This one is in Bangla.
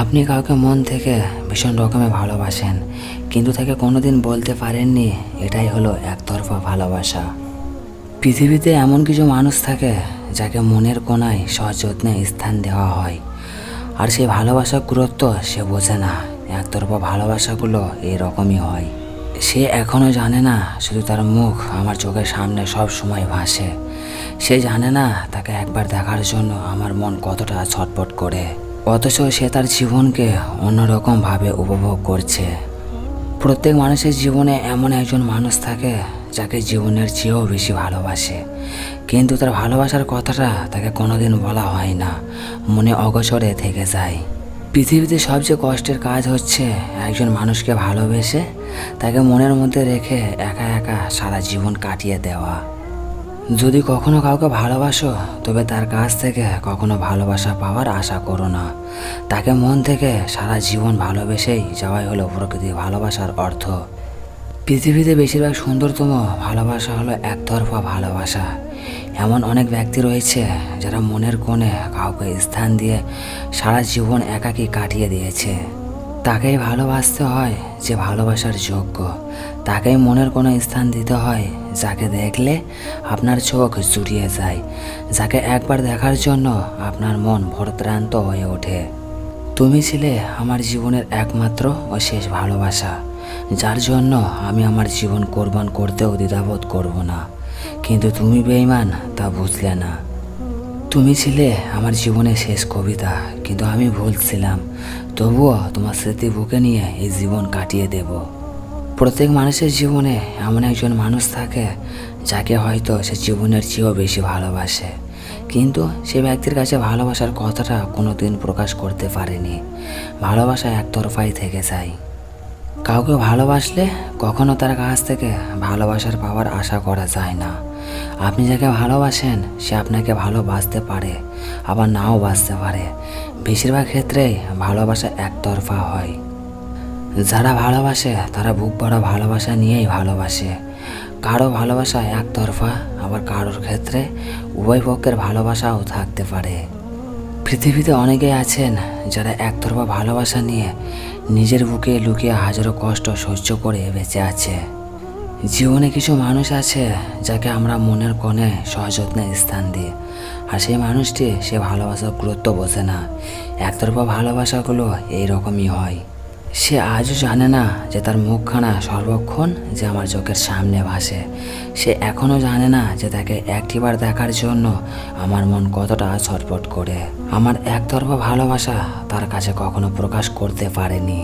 আপনি কাউকে মন থেকে ভীষণ রকমের ভালোবাসেন, কিন্তু তাকে কোনোদিন বলতে পারেননি, এটাই হলো একতরফা ভালোবাসা। পৃথিবীতে এমন কিছু মানুষ থাকে যাকে মনের কোনায় সযত্নে স্থান দেওয়া হয়, আর সেই ভালোবাসার গুরুত্ব সে বোঝে না, একতরফা ভালোবাসাগুলো এরকমই হয়। সে এখনও জানে না শুধু তার মুখ আমার চোখের সামনে সব সময় ভাসে, সে জানে না তাকে একবার দেখার জন্য আমার মন কতটা ছটপট করে। অথচ সে তার জীবনকে অন্যরকমভাবে উপভোগ করছে। প্রত্যেক মানুষের জীবনে এমন একজন মানুষ থাকে যাকে জীবনের চেয়েও বেশি ভালোবাসে। কিন্তু তার ভালোবাসার কথাটা তাকে কোনোদিন বলা হয় না, মনে অগোচরে থেকে যায়। পৃথিবীতে সবচেয়ে কষ্টের কাজ হচ্ছে একজন মানুষকে ভালোবেসে তাকে মনের মধ্যে রেখে একা একা সারা জীবন কাটিয়ে দেওয়া। যদি কখনো কাউকে ভালোবাসো, তবে তার কাছ থেকে কখনো ভালোবাসা পাওয়ার আশা করো না। তাকে মন থেকে সারা জীবন ভালোবেসেই যাওয়াই হলো প্রকৃতি ভালোবাসার অর্থ। পৃথিবীতে বেশিরভাগ সুন্দরতম ভালোবাসা হলো একতরফা ভালোবাসা। এমন অনেক ব্যক্তি রয়েছে যারা মনের কোণে কাউকে স্থান দিয়ে সারা জীবন একাকী কাটিয়ে দিয়েছে। তাকেই ভালোবাসতে হয় যে ভালোবাসার যোগ্য। তাকেই মনের কোনো স্থান দিতে হয় যাকে দেখলে আপনার চোখ জুড়িয়ে যায়। যাকে একবার দেখার জন্য আপনার মন ভরত্রান্ত হয়ে ওঠে। তুমি ছিলে আমার জীবনের একমাত্র ও শেষ ভালোবাসা, যার জন্য আমি আমার জীবন কোরবান করতেও দ্বিধাবোধ করব না। কিন্তু তুমি বেইমান তা বুঝলে না। তুমি ছিলে আমার জীবনের শেষ কবিতা, কিন্তু আমি ভুলছিলাম তবুও তোমার স্মৃতি বুকে নিয়ে এই জীবন কাটিয়ে দেব। প্রত্যেক মানুষের জীবনে এমন একজন মানুষ থাকে যাকে হয়তো সে জীবনের চেয়েও বেশি ভালোবাসে। কিন্তু সে ব্যক্তির কাছে ভালোবাসার কথাটা কোনো দিন প্রকাশ করতে পারেনি। ভালোবাসা একতরফাই থেকে যায়। কাউকে ভালোবাসলে কখনো তার কাছ থেকে ভালোবাসার পাওয়ার আশা করা যায় না। আপনি যাকে ভালোবাসেন, সে আপনাকে ভালোবাসতে পারে, আবার নাও বাসতে পারে। বেশিরভাগ ক্ষেত্রেই ভালোবাসা একতরফা হয়। যারা ভালোবাসে, তারা বুক ভরা ভালোবাসা নিয়েই ভালোবাসে। কারও ভালোবাসা একতরফা, আবার কারোর ক্ষেত্রে উভয় পক্ষের ভালোবাসাও থাকতে পারে। পৃথিবীতে অনেকেই আছেন যারা একতরফা ভালোবাসা নিয়ে নিজের বুকে লুকিয়ে হাজারো কষ্ট সহ্য করে বেঁচে আছে। জীবনে কিছু মানুষ আছে যাকে আমরা মনের কোণে সযত্নে স্থান দিই, আর সেই মানুষটি সে ভালোবাসার গুরুত্ব বোঝে না। একতরফা ভালোবাসাগুলো এইরকমই হয়। সে আজও জানে না যে তার মুখখানা সর্বক্ষণ যে আমার চোখের সামনে ভাসে। সে এখনও জানে না যে তাকে একটিবার দেখার জন্য আমার মন কতটা ছটপট করে। আমার একতরফা ভালোবাসা তার কাছে কখনো প্রকাশ করতে পারেনি।